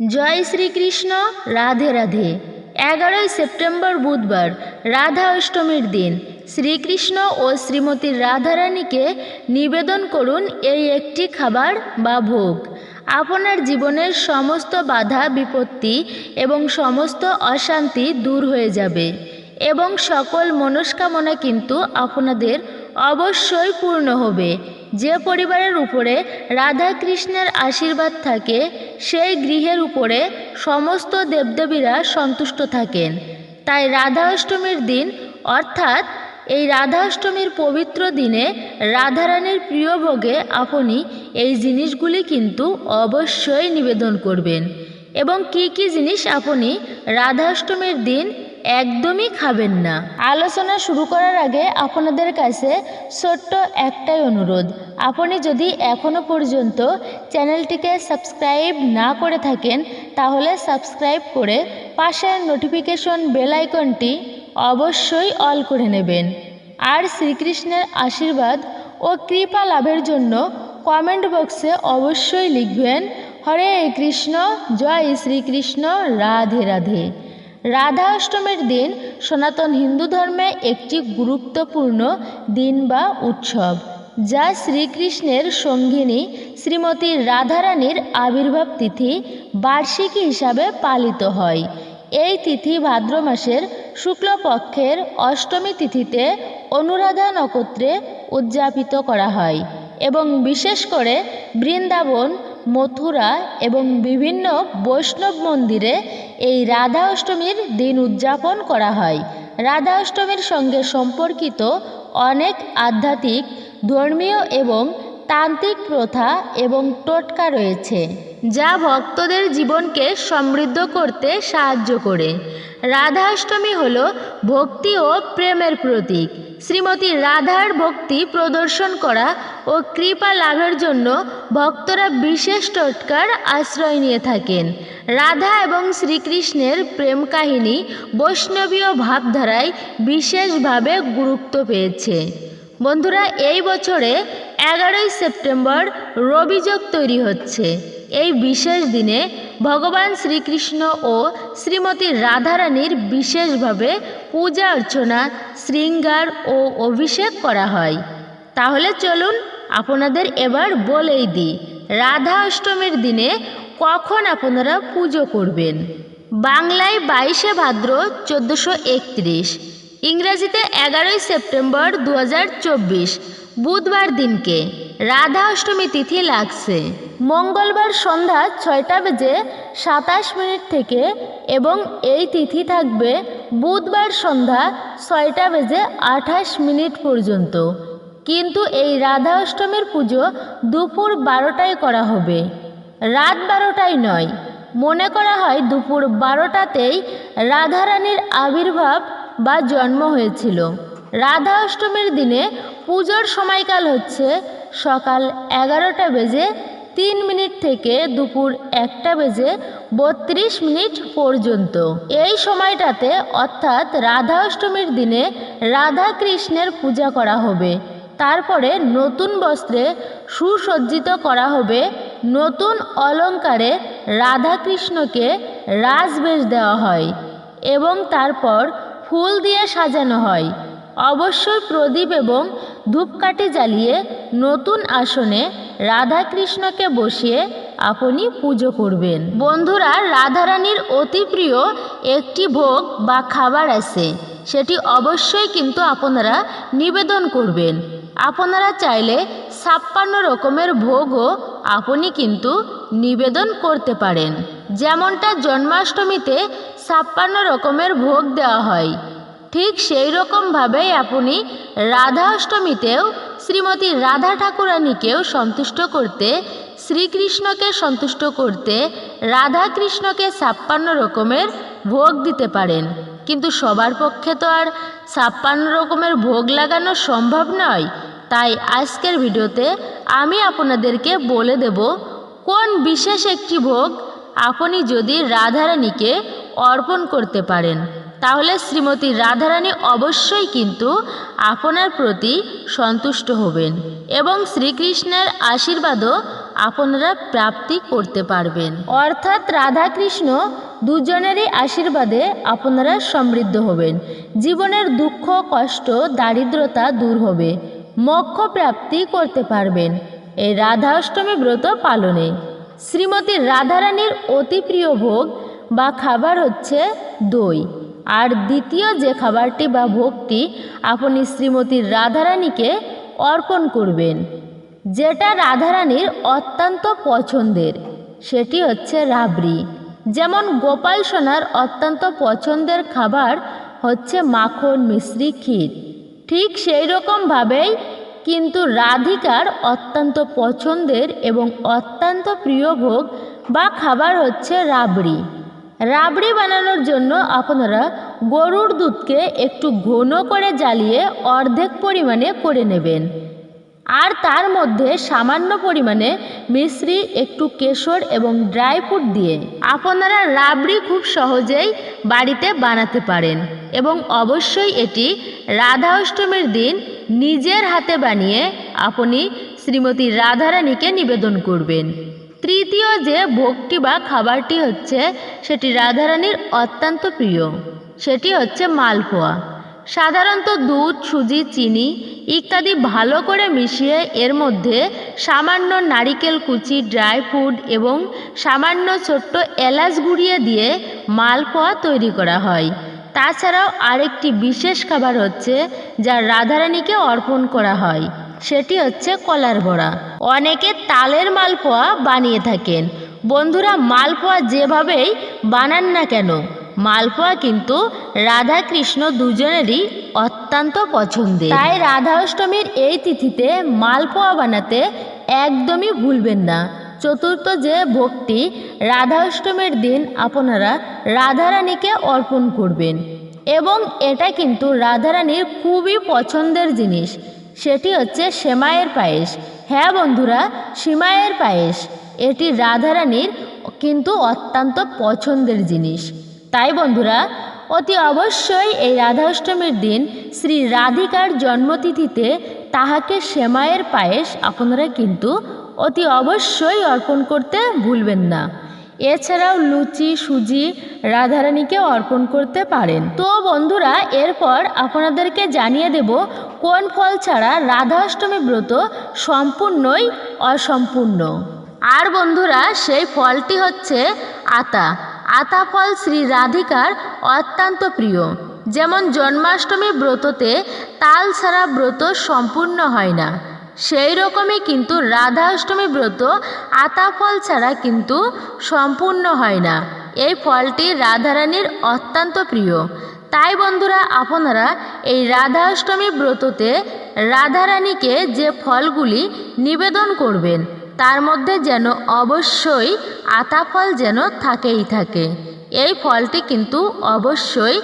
জয় শ্রীকৃষ্ণ, রাধে রাধে। এগারোই সেপ্টেম্বর বুধবার, রাধা অষ্টমীর দিন। শ্রীকৃষ্ণ ও শ্রীমতী রাধারানীকে নিবেদন করুন এই একটি খাবার বা ভোগ। আপনার জীবনের সমস্ত বাধা, বিপত্তি এবং সমস্ত অশান্তি দূর হয়ে যাবে। এবং সকল মনস্কামনা কিন্তু আপনাদের অবশ্যই পূর্ণ হবে। যে পরিবারের উপরে রাধা কৃষ্ণের আশীর্বাদ থাকে, সেই গৃহের উপরে সমস্ত দেবদেবীরা সন্তুষ্ট থাকেন। তাই রাধা অষ্টমীর দিন, অর্থাৎ এই রাধা অষ্টমীর পবিত্র দিনে রাধারানীর প্রিয় ভোগে আপনি এই জিনিসগুলি কিন্তু অবশ্যই নিবেদন করবেন। এবং কি কি জিনিস আপনি রাধা অষ্টমীর দিন একদমই খাবেন না। আলোচনা শুরু করার আগে আপনাদের কাছে ছোট্ট একটাই অনুরোধ। আপনি যদি এখনও পর্যন্ত চ্যানেলটিকে সাবস্ক্রাইব না করে থাকেন, তাহলে সাবস্ক্রাইব করে পাশের নোটিফিকেশন বেল আইকনটি অবশ্যই অল করে নেবেন। আর শ্রীকৃষ্ণের আশীর্বাদ ও কৃপা লাভের জন্য কমেন্ট বক্সে অবশ্যই লিখবেন, হরে কৃষ্ণ, জয় শ্রীকৃষ্ণ, রাধে রাধে। রাধা অষ্টমীর দিন সনাতন হিন্দু ধর্মে একটি গুরুত্বপূর্ণ দিন বা উৎসব, যা শ্রীকৃষ্ণের সঙ্গিনী শ্রীমতী রাধারানীর আবির্ভাব তিথি বার্ষিকী হিসাবে পালিত হয়। এই তিথি ভাদ্র মাসের শুক্লপক্ষের অষ্টমী তিথিতে অনুরাধা নক্ষত্রে উদযাপিত করা হয় এবং বিশেষ করে বৃন্দাবন মথুরা এবং বিভিন্ন বৈষ্ণব মন্দিরে এই রাধা অষ্টমীর দিন উদযাপন করা হয়। রাধা অষ্টমীর সঙ্গে সম্পর্কিত অনেক আধ্যাত্মিক, ধর্মীয় এবং তান্ত্রিক প্রথা এবং টোটকা রয়েছে, যা ভক্তদের জীবনকে সমৃদ্ধ করতে সাহায্য করে। রাধা অষ্টমী হল ভক্তি ও প্রেমের প্রতীক। শ্রীমতী রাধার ভক্তি প্রদর্শন করা ও কৃপা লাভের জন্য ভক্তরা বিশেষ টোটকার আশ্রয় নিয়ে থাকেন। রাধা এবং শ্রীকৃষ্ণের প্রেম কাহিনী বৈষ্ণবীয় ভাবধারায় বিশেষভাবে গুরুত্ব পেয়েছে। বন্ধুরা, এই বছরে এগারোই সেপ্টেম্বর রবিযোগ তৈরি হচ্ছে। এই বিশেষ দিনে ভগবান শ্রীকৃষ্ণ ও শ্রীমতী রাধারানীর বিশেষভাবে পূজা অর্চনা, শৃঙ্গার ও অভিষেক করা হয়। তাহলে চলুন আপনাদের এবার বলেই দিই, রাধা অষ্টমীর দিনে কখন আপনারা পুজো করবেন? বাংলায় বাইশে ভাদ্র চোদ্দোশো একত্রিশ, ইংরেজিতে এগারোই সেপ্টেম্বর দু হাজার চব্বিশ বুধবার দিনকে রাধা অষ্টমী তিথি লাগছে। মঙ্গলবার সন্ধ্যা ছয়টা বেজে সাতাশ মিনিট থেকে এবং এই তিথি থাকবে বুধবার সন্ধ্যা ছয়টা বেজে আঠাশ মিনিট পর্যন্ত। কিন্তু এই রাধা অষ্টমীর পুজো দুপুর বারোটায় করা হবে। রাত বারোটায় নয়। মনে করা হয় দুপুর বারোটাতেই রাধারানীর আবির্ভাব বা জন্ম হয়েছিল। রাধা অষ্টমীর দিনে পুজোর সময়কাল হচ্ছে সকাল এগারোটা বেজে তিন মিনিট থেকে দুপুর একটা বেজে বত্রিশ মিনিট পর্যন্ত। এই সময়টাতে অর্থাৎ রাধা অষ্টমীর দিনে রাধা কৃষ্ণের পূজা করা হবে। তারপরে নতুন বস্ত্রে সুসজ্জিত করা হবে। নতুন অলঙ্কারে রাধাকৃষ্ণকে রাজবেশ দেওয়া হয় এবং তারপর ফুল দিয়ে সাজানো হয়। অবশ্যই প্রদীপ এবং ধূপকাঠি জ্বালিয়ে নতুন আসনে রাধাকৃষ্ণকে বসিয়ে আপনি পুজো করবেন। বন্ধুরা, রাধারানীর অতি প্রিয় একটি ভোগ বা খাবার আছে। সেটি অবশ্যই কিন্তু আপনারা নিবেদন করবেন। আপনারা চাইলে ছাপ্পান্ন রকমের ভোগও আপনি কিন্তু নিবেদন করতে পারেন। যেমনটা জন্মাষ্টমীতে ছাপ্পান্ন রকমের ভোগ দেওয়া হয়। ঠিক সেই রকমভাবেই আপনি রাধা অষ্টমীতেও শ্রীমতী রাধা ঠাকুরানীকেও সন্তুষ্ট করতে, শ্রীকৃষ্ণকে সন্তুষ্ট করতে রাধা কৃষ্ণকে ছাপ্পান্ন রকমের ভোগ দিতে পারেন। কিন্তু সবার পক্ষে তো আর ছাপ্পান্ন রকমের ভোগ লাগানো সম্ভব নয়। তাই আজকের ভিডিওতে আমি আপনাদেরকে বলে দেব, কোন বিশেষ একটি ভোগ আপনি যদি রাধারানীকে অর্পণ করতে পারেন। তাহলে শ্রীমতী রাধারানী অবশ্যই কিন্তু আপনার প্রতি সন্তুষ্ট হবেন এবং শ্রীকৃষ্ণের আশীর্বাদও আপনারা প্রাপ্তি করতে পারবেন। অর্থাৎ রাধাকৃষ্ণ দুজনেরই আশীর্বাদে আপনারা সমৃদ্ধ হবেন। জীবনের দুঃখ, কষ্ট, দারিদ্রতা দূর হবে। মোক্ষ প্রাপ্তি করতে পারবেন। এই রাধা অষ্টমী ব্রত পালনে শ্রীমতী রাধারানীর অতি প্রিয় ভোগ বা খাবার হচ্ছে দই। আর দ্বিতীয় যে খাবারটি বা ভোগটি আপনি শ্রীমতী রাধারানীকে অর্পণ করবেন, যেটা রাধারানীর অত্যন্ত পছন্দের, সেটি হচ্ছে রাবড়ি। যেমন গোপাল সোনার অত্যন্ত পছন্দের খাবার হচ্ছে মাখন, মিশ্রি, ক্ষীর। ঠিক সেই রকমভাবেই কিন্তু রাধিকার অত্যন্ত পছন্দের এবং অত্যন্ত প্রিয় ভোগ বা খাবার হচ্ছে রাবড়ি। রাবড়ি বানানোর জন্য আপনারা গরুর দুধকে একটু ঘন করে জ্বালিয়ে অর্ধেক পরিমাণে করে নেবেন। আর তার মধ্যে সামান্য পরিমাণে মিশ্রি, একটু কেশর এবং ড্রাই ফ্রুট দিয়ে আপনারা রাবড়ি খুব সহজেই বাড়িতে বানাতে পারেন এবং অবশ্যই এটি রাধা অষ্টমীর দিন নিজের হাতে বানিয়ে আপনি শ্রীমতী রাধারানীকে নিবেদন করবেন। তৃতীয় যে ভোগটি বা খাবারটি হচ্ছে, সেটি রাধারানীর অত্যন্ত প্রিয়। সেটি হচ্ছে মালপোয়া। সাধারণত দুধ, সুজি, চিনি ইত্যাদি ভালো করে মিশিয়ে এর মধ্যে সামান্য নারিকেল কুচি, ড্রাই ফ্রুট এবং সামান্য ছোট্ট এলাচ গুঁড়িয়ে দিয়ে মালপোয়া তৈরি করা হয়। তাছাড়াও আরেকটি বিশেষ খাবার হচ্ছে, যা রাধারানীকে অর্পণ করা হয়। সেটি হচ্ছে কলার বড়া। অনেকে তালের মালপোয়া বানিয়ে থাকেন। বন্ধুরা, মালপোয়া যেভাবেই বানান না কেন, মালপোয়া কিন্তু রাধা কৃষ্ণ দুজনেরই অত্যন্ত পছন্দের। তাই রাধা অষ্টমীর এই তিথিতে মালপোয়া বানাতে একদমই ভুলবেন না। চতুর্থ যে ভক্তি রাধা অষ্টমীর দিন আপনারা রাধারানীকে অর্পণ করবেন। এবং এটা কিন্তু রাধারানীর খুবই পছন্দের জিনিস, সেটি হচ্ছে সেমাইয়ের পায়েস। হ্যাঁ বন্ধুরা, সিমাইয়ের পায়েস। এটি রাধারানীর কিন্তু অত্যন্ত পছন্দের জিনিস। তাই বন্ধুরা, অতি অবশ্যই এই রাধাষ্টমীর দিন শ্রী রাধিকার জন্মতিথিতে তাহাকে সেমাইয়ের পায়েস আপনারা কিন্তু অতি অবশ্যই অর্পণ করতে ভুলবেন না। এছাড়াও লুচি, সুজি রাধারানীকে অর্পণ করতে পারেন। তো বন্ধুরা, এরপর আপনাদেরকে জানিয়ে দেব কোন ফল ছাড়া রাধা অষ্টমী ব্রত সম্পূর্ণই অসম্পূর্ণ। আর বন্ধুরা, সেই ফলটি হচ্ছে আতা। আতা ফল শ্রী রাধিকার অত্যন্ত প্রিয়। যেমন জন্মাষ্টমী ব্রততে তাল ছাড়া ব্রত সম্পূর্ণ হয় না। সেই রকমই কিন্তু রাধা অষ্টমী ব্রত আতা ফল ছাড়া কিন্তু সম্পূর্ণ হয় না। এই ফলটি রাধারানীর অত্যন্ত প্রিয়। তাই বন্ধুরা, আপনারা এই রাধা অষ্টমী ব্রততে রাধারানীকে যে ফলগুলি নিবেদন করবেন, তার মধ্যে যেন অবশ্যই আতা ফল যেন থাকেই থাকে। এই ফলটি কিন্তু অবশ্যই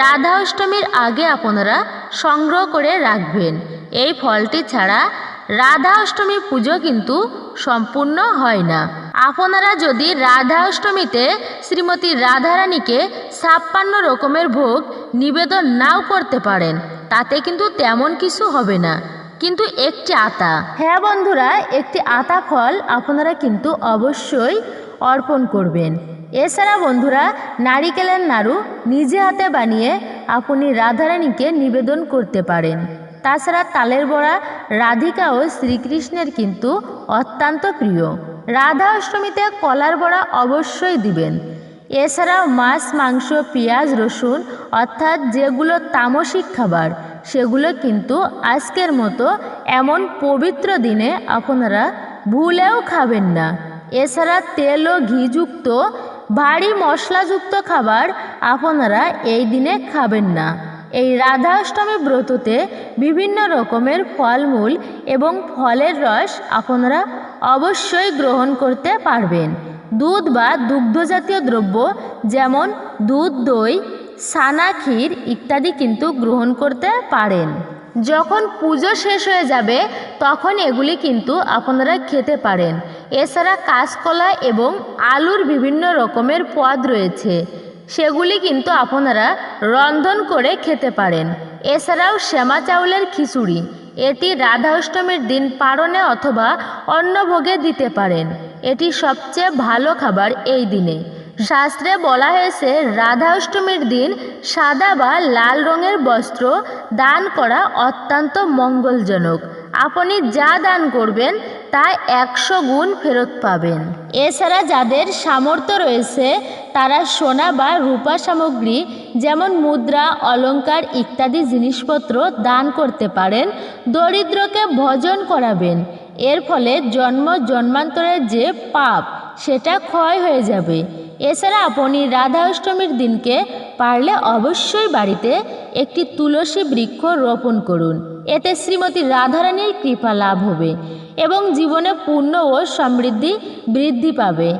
রাধা অষ্টমীর আগে আপনারা সংগ্রহ করে রাখবেন। এই ফলটি ছাড়া রাধা অষ্টমী পুজো কিন্তু সম্পূর্ণ হয় না। আপনারা যদি রাধা অষ্টমীতে শ্রীমতী রাধারানীকে ছাপ্পান্ন রকমের ভোগ নিবেদন নাও করতে পারেন, তাতে কিন্তু তেমন কিছু হবে না। কিন্তু একটি আতা। হ্যাঁ বন্ধুরা, একটি আতা ফল আপনারা কিন্তু অবশ্যই অর্পণ করবেন। এছাড়া বন্ধুরা, নারিকেলের নাড়ু নিজে হাতে বানিয়ে আপনি রাধারানীকে নিবেদন করতে পারেন। তাছাড়া তালের বড়া রাধিকা ও শ্রীকৃষ্ণের কিন্তু অত্যন্ত প্রিয়। রাধা অষ্টমীতে কলার বড়া অবশ্যই দিবেন। এছাড়াও মাছ, মাংস, পেঁয়াজ, রসুন, অর্থাৎ যেগুলো তামসিক খাবার, সেগুলো কিন্তু আজকের মতো এমন পবিত্র দিনে আপনারা ভুলেও খাবেন না। এছাড়া তেল ও ঘিযুক্ত, ভারী মশলাযুক্ত খাবার আপনারা এই দিনে খাবেন না। এই রাধা অষ্টমী ব্রততে বিভিন্ন রকমের ফলমূল এবং ফলের রস আপনারা অবশ্যই গ্রহণ করতে পারবেন। দুধ বা দুগ্ধজাতীয় দ্রব্য যেমন দুধ, দই, সানা, ক্ষীর ইত্যাদি কিন্তু গ্রহণ করতে পারেন। যখন পুজো শেষ হয়ে যাবে, তখন এগুলি কিন্তু আপনারা খেতে পারেন। এছাড়া কাঁচকলা এবং আলুর বিভিন্ন রকমের পদ রয়েছে। সেগুলি কিন্তু আপনারা রন্ধন করে খেতে পারেন। এছাড়াও শ্যামা চাউলের খিচুড়ি, এটি রাধা অষ্টমীর দিন পারণে অথবা অন্নভোগে দিতে পারেন। এটি সবচেয়ে ভালো খাবার এই দিনে। শাস্ত্রে বলা হয়েছে রাধা অষ্টমীর দিন সাদা বা লাল রঙের বস্ত্র দান করা অত্যন্ত মঙ্গলজনক। আপনি যা দান করবেন তা একশো গুণ ফেরত পাবেন। এছাড়া যাদের সামর্থ্য রয়েছে, তারা সোনা বা রূপা সামগ্রী, যেমন মুদ্রা, অলংকার ইত্যাদি জিনিসপত্র দান করতে পারেন, দরিদ্রকে ভজন করাবেন। এর ফলে জন্ম জন্মান্তরের যে পাপ, সেটা ক্ষয় হয়ে যাবে। এছাড়া আপনি রাধা অষ্টমীর দিনকে পারলে অবশ্যই বাড়িতে একটি তুলসী বৃক্ষ রোপণ করুন। এতে শ্রীমতী রাধারানীর কৃপা লাভ হবে। এবং জীবনে পূর্ণ ও সমৃদ্ধি বৃদ্ধি পাবে।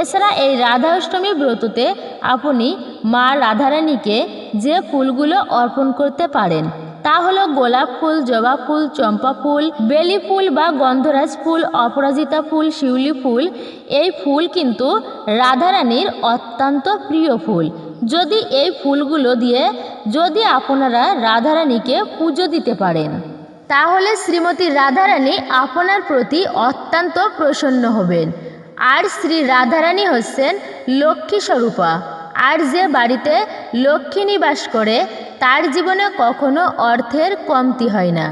এছাড়া এই রাধা অষ্টমী ব্রততে আপনি মা রাধারানীকে যে ফুলগুলো অর্পণ করতে পারেন, তা হলো গোলাপ ফুল, জবা ফুল, চম্পা ফুল, বেলি ফুল বা গন্ধরাজ ফুল, অপরাজিতা ফুল, শিউলি ফুল, এই ফুল কিন্তু রাধারানীর অত্যন্ত প্রিয় ফুল। যদি এই ফুলগুলো দিয়ে যদি আপনারা রাধারানীকে পুজো দিতে পারেন। তাহলে শ্রীমতী রাধারানী আপনার প্রতি অত্যন্ত প্রসন্ন হবেন। আর শ্রী রাধারানী হচ্ছেন লক্ষ্মী স্বরূপা। আর যে বাড়িতে লক্ষ্মী নিবাস করে, তার জীবনে কখনো অর্থের কমতি হয় না।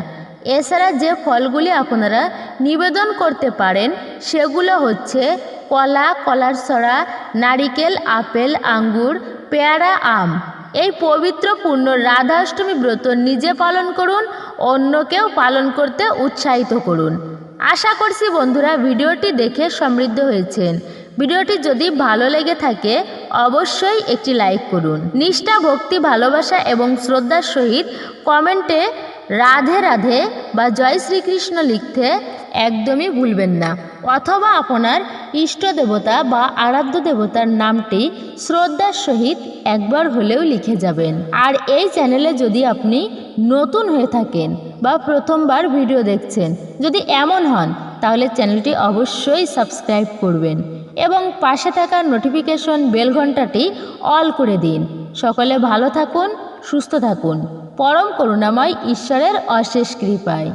এছাড়া যে ফলগুলি আপনারা নিবেদন করতে পারেন, সেগুলো হচ্ছে কলা, কলার ছড়া নারিকেল, আপেল, আঙ্গুর, পেয়ারা, আম। এই পবিত্র পূর্ণ রাধাষ্টমী ব্রত নিজে পালন করুন, অন্যকেও পালন করতে উৎসাহিত করুন। আশা করছি বন্ধুরা, ভিডিওটি দেখে সমৃদ্ধ হয়েছেন। ভিডিওটি যদি ভালো লেগে থাকে, অবশ্যই একটি লাইক করুন। নিষ্ঠা, ভক্তি, ভালোবাসা এবং শ্রদ্ধার সহিত কমেন্টে রাধে রাধে বা জয় শ্রীকৃষ্ণ লিখতে একদমই ভুলবেন না। অথবা আপনার ইষ্ট দেবতা বা আরাধ্য দেবতার নামটি শ্রদ্ধার সহিত একবার হলেও লিখে যাবেন। আর এই চ্যানেলে যদি আপনি নতুন হয়ে থাকেন বা প্রথমবার ভিডিও দেখছেন, যদি এমন হন, তাহলে চ্যানেলটি অবশ্যই সাবস্ক্রাইব করবেন। এবং পাশে থাকা নোটিফিকেশন বেল ঘন্টাটি অল করে দিন। সকলে ভালো থাকুন, সুস্থ থাকুন। পরম করুণাময় ঈশ্বরের অশেষ কৃপায়।